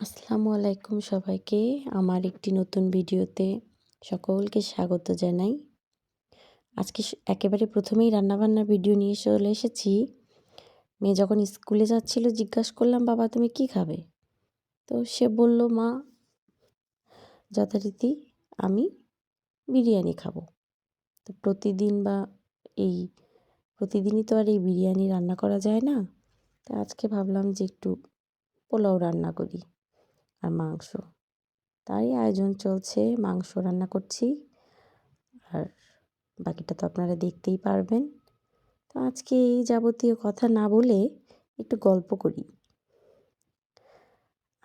আসসালামু আলাইকুম সবাইকে। আমার একটি নতুন ভিডিওতে সকলকে স্বাগত জানাই। আজকে একেবারে প্রথমেই রান্নাবান্নার ভিডিও নিয়ে চলে এসেছি। মেয়ে যখন স্কুলে যাচ্ছিল, জিজ্ঞাসা করলাম, বাবা, তুমি কি খাবে? তো সে বলল, মা, যথারীতি আমি বিরিয়ানি খাব। তো প্রতিদিন বা এই, প্রতিদিনই তো আর এই বিরিয়ানি রান্না করা যায় না। তো আজকে ভাবলাম যে একটু পোলাও রান্না করি। আর মাংস। তাই আয়োজন চলছে, মাংস রান্না করছি। আর বাকিটা তো আপনারা দেখতেই পারবেন। তো আজকে এই যাবতীয় কথা না বলে একটু গল্প করি।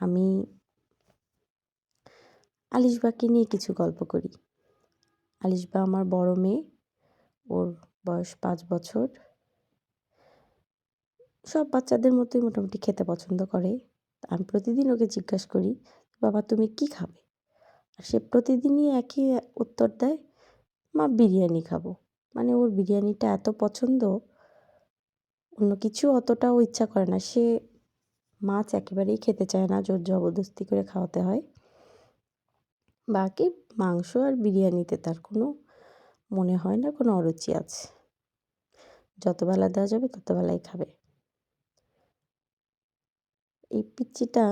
আমি আলিশবাকে নিয়ে কিছু গল্প করি। আলিশবা আমার বড় মেয়ে, ওর বয়স পাঁচ বছর। সব বাচ্চাদের মতোই মোটামুটি খেতে পছন্দ করে। আমি প্রতিদিন ওকে জিজ্ঞাসা করি, বাবা, তুমি কি খাবে? আর সে প্রতিদিনই একই উত্তর দেয়, মা, বিরিয়ানি খাব। মানে ওর বিরিয়ানিটা এত পছন্দ, অন্য কিছু অতটাও ইচ্ছা করে না। সে মাছ একেবারেই খেতে চায় না, জোর জবরদস্তি করে খাওয়াতে হয়। বাকি মাংস আর বিরিয়ানিতে তার কোনো, মনে হয় না কোনো অরুচি আছে। যতবেলা দেওয়া যাবে ততবেলাই খাবে। এই পিচ্চিটা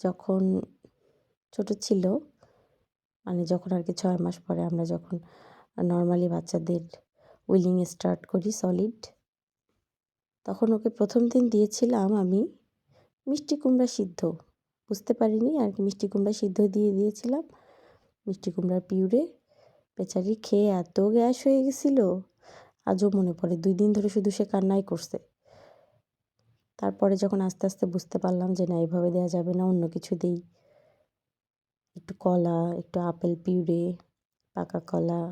যখন ছোট ছিল মানে যখন আর কি ছয় মাস পরে আমরা যখন নর্মালি বাচ্চাদের উইলিং স্টার্ট করি সলিড তখন ওকে প্রথম দিন দিয়েছিলাম আমি মিষ্টি কুমড়া সিদ্ধ। বুঝতে পারিনি, আর কি মিষ্টি কুমড়া সিদ্ধ দিয়ে দিয়েছিলাম। মিষ্টি কুমড়ার পিউরে বেচারি খেয়ে এত গ্যাস হয়ে গেছিল। আজও মনে পড়ে, দুই দিন ধরে শুধু সে কান্নাই করছে। তারপরে যখন আস্তে আস্তে বুঝতে পারলাম যে না, এভাবে দেওয়া যাবে না, অন্য কিছু দিই। একটু কলা, একটু আপেল পিউরে, পাকা কলা,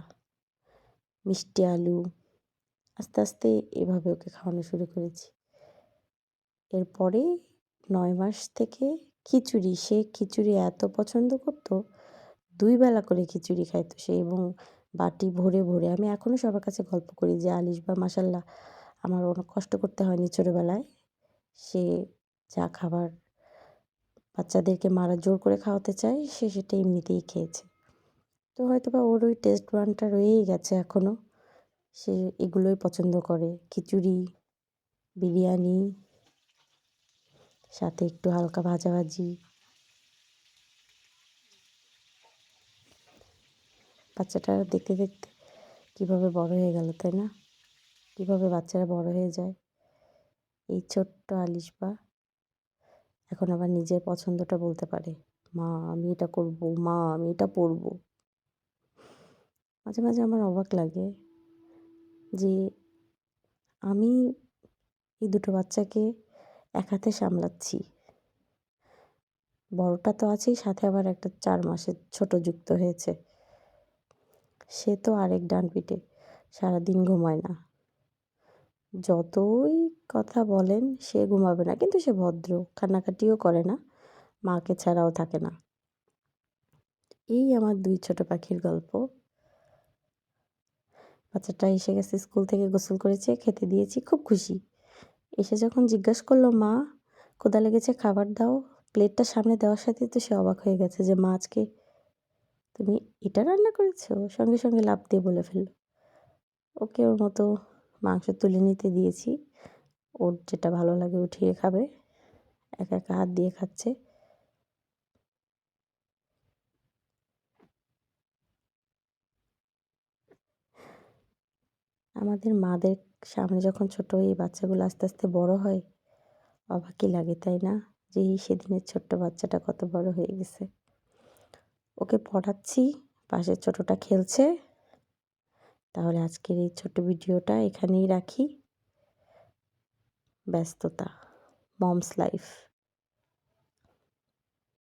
মিষ্টি আলু, আস্তে আস্তে এভাবে ওকে খাওয়ানো শুরু করেছি। এরপরে নয় মাস থেকে খিচুড়ি, সে খিচুড়ি এত পছন্দ করতো, দুই বেলা করে খিচুড়ি খাইতো সে এবং বাটি ভরে ভরে আমি এখনও সবার কাছে গল্প করি যে আলিশ বা মাসাল্লাহ আমার অনেক কষ্ট করতে হয়নি ছোটোবেলায়। সে যা খাবার বাচ্চাদেরকে মারা জোর করে খাওয়াতে চায়, সে সেটা এমনিতেই খেয়েছে। তো হয়তো বা ওর ওই টেস্ট ওয়ানটা রয়েই গেছে এখনও সে এগুলোই পছন্দ করে। খিচুড়ি, বিরিয়ানি, সাথে একটু হালকা ভাজাভাজি। বাচ্চাটা দেখতে দেখতে কীভাবে বড় হয়ে গেল, তাই না? কীভাবে বাচ্চারা বড় হয়ে যায়। এই ছোট্ট আলিশবা এখন আবার নিজের পছন্দটা বলতে পারে, মা, আমি এটা করব, মা, আমি এটা পরব। মাঝে মাঝে আমার অবাক লাগে যে আমি এই দুটো বাচ্চাকে এক হাতে সামলাচ্ছি। বড়টা তো আছেই, সাথে আবার একটা চার মাসের ছোট যুক্ত হয়েছে। সে তো আরেক ডান পিঠে সারাদিন ঘুমায় না। যতই কথা বলেন, সে ঘুমাবে না। কিন্তু সে ভদ্র, কান্নাকাটিও করে না। মাকে ছাড়াও থাকে না। এই আমার দুই ছোট পাখির গল্প। বাচ্চাটা এসে গেছে স্কুল থেকে গোসল করেছে, খেতে দিয়েছি, খুব খুশি। এসে যখন জিজ্ঞাসা করল, মা কোদা লেগেছে, খাবার দাও। প্লেটটা সামনে দেওয়ার সাথে তো সে অবাক হয়ে গেছে যে, মা, আজকে তুমি এটা রান্না করেছ? সঙ্গে সঙ্গে লাভ দিয়ে বলে ফেলল। ওকে ওর মতো মাংস তুলে নিতে দিয়েছি। ওর যেটা ভালো লাগে উঠিয়ে খাবে। একা একা হাত দিয়ে খাচ্ছে। আমাদের মাদের সামনে যখন ছোট এই বাচ্চাগুলো আস্তে আস্তে বড় হয়, অবাকই লাগে, তাই না? যে এই সেদিনের ছোট্ট বাচ্চাটা কত বড় হয়ে গেছে। ওকে পড়াচ্ছি পাশের ছোটটা খেলছে। তাহলে আজকের এই ছোট ভিডিওটা এখানেই রাখি। ব্যস্ততা মমস লাইফ